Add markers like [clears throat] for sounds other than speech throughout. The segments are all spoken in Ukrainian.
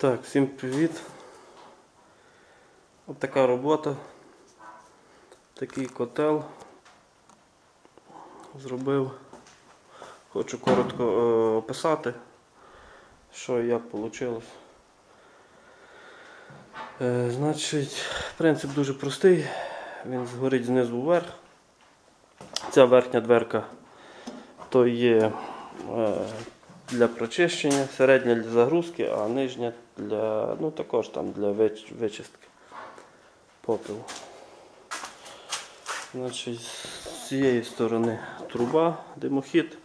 Так, всім привіт. От така робота. Такий котел зробив. Хочу коротко е, описати, що і як вийшло. Е, значить, принцип дуже простий. Він згорить знизу вверх. Ця верхня дверка то є е, для прочищення, середня для загрузки, а нижня для, ну також там для вич- вичистки попелу. Значить, з цієї сторони труба, димохід.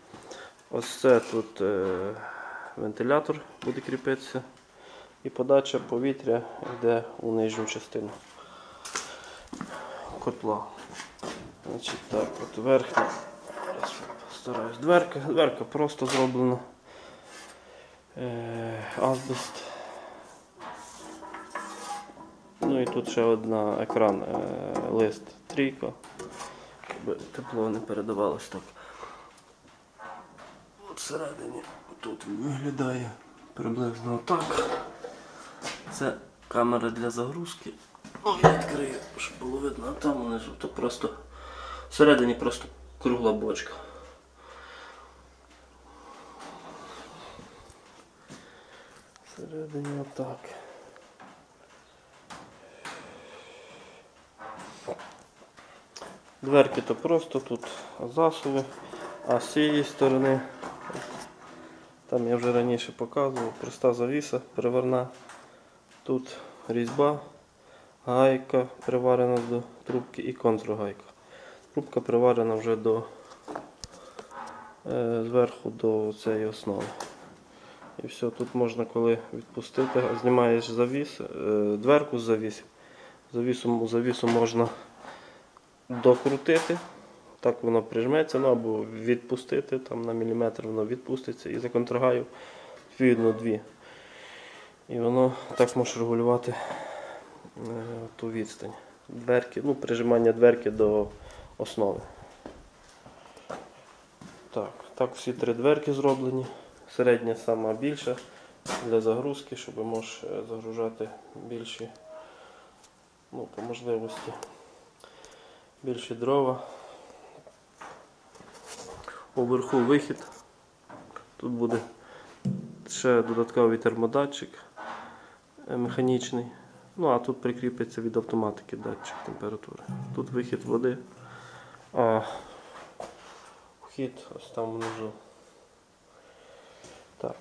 Ось це тут е, вентилятор буде кріпитися. І подача повітря йде у нижню частину котла. Значить так, от верхня. Стараюсь. Дверка, дверка просто зроблена. Азбест. Ну і тут ще одна екран, е, лист трійка, щоб тепло не передавалось так. Всередині тут виглядає приблизно так. Це камера для загрузки. Ну, я відкрию, щоб було видно, а там внизу то просто всередині просто кругла бочка. Всередині отак. Дверки то просто тут засови, а з цієї сторони, там я вже раніше показував, проста завіса приварна. Тут різьба, гайка приварена до трубки і контргайка. Трубка приварена вже до е, зверху до цієї основи. І все, тут можна коли відпустити, знімаєш завіс, е, дверку з завісів. Завісу, завісу можна докрутити, так воно прижметься, ну або відпустити, там на міліметр воно відпуститься і за контрагаю відповідно дві. І воно так може регулювати е, ту відстань. Дверки, ну, прижимання дверки до основи. Так, так всі три дверки зроблені. Середня сама більша для загрузки, щоб можеш е, загружати більші ну, по можливості більші дрова. Уверху вихід. Тут буде ще додатковий термодатчик е, механічний. Ну а тут прикріпиться від автоматики датчик температури. Тут вихід води, а вхід ось там внизу. Так.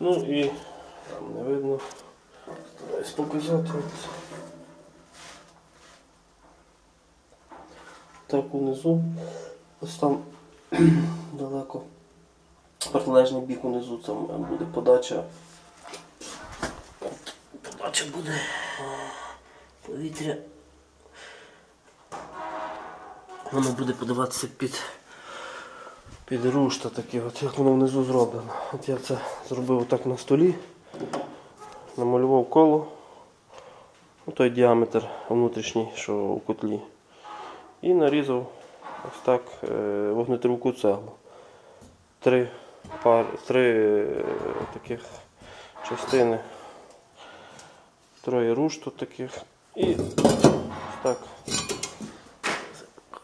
Ну і там не видно. Стараюсь показати. Так унизу. Ось там [clears throat] далеко. Протилежний бік унизу там буде подача. Подача буде повітря. Воно буде подаватися під під рушта такі, от як воно внизу зроблено. От я це зробив отак на столі, намалював коло, той діаметр внутрішній, що у котлі. І нарізав ось так е, вогнетривку цеглу. Три, пар, три е, таких частини, троє рушту таких. І ось так.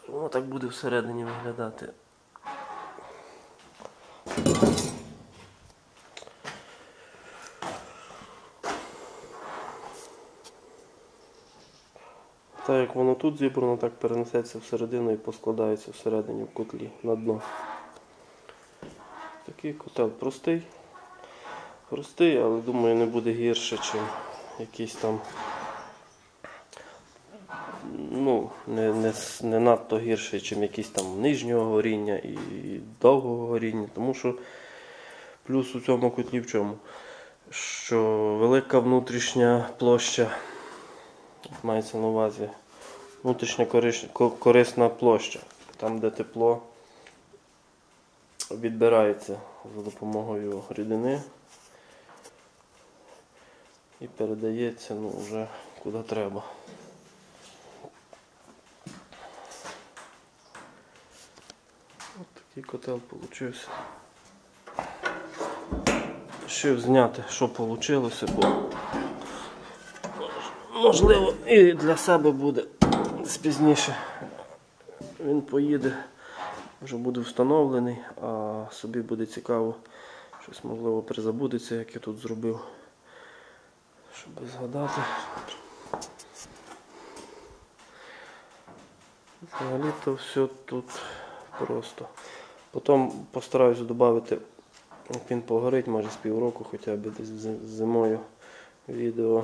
Воно так буде всередині виглядати. Так як воно тут зібрано, так перенесеться всередину і поскладається всередині в котлі на дно. Такий котел простий. Простий, але думаю не буде гірше, ніж якийсь там ну, не, не, не надто гірше, ніж якийсь там нижнього горіння і довгого горіння. Тому що плюс у цьому котлі в чому? Що велика внутрішня площа мається на увазі внутрішня корисна площа, там де тепло відбирається за допомогою рідини і передається ну, вже куди треба. Ось такий котел вийшов. Вирішив зняти, що вийшло, бо можливо і для себе буде десь пізніше. Він поїде, вже буде встановлений, а собі буде цікаво, щось можливо призабудеться, як я тут зробив. Щоб згадати. Взагалі то все тут просто. Потім постараюся додати, як він погорить, може з півроку, хоча б десь зи- зимою відео,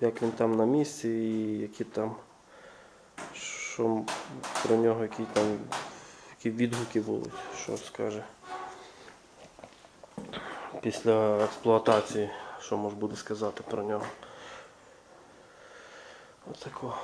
як він там на місці і які там, що про нього, які там, які відгуки будуть, що скаже. Після експлуатації, що може буде сказати про нього. Отако.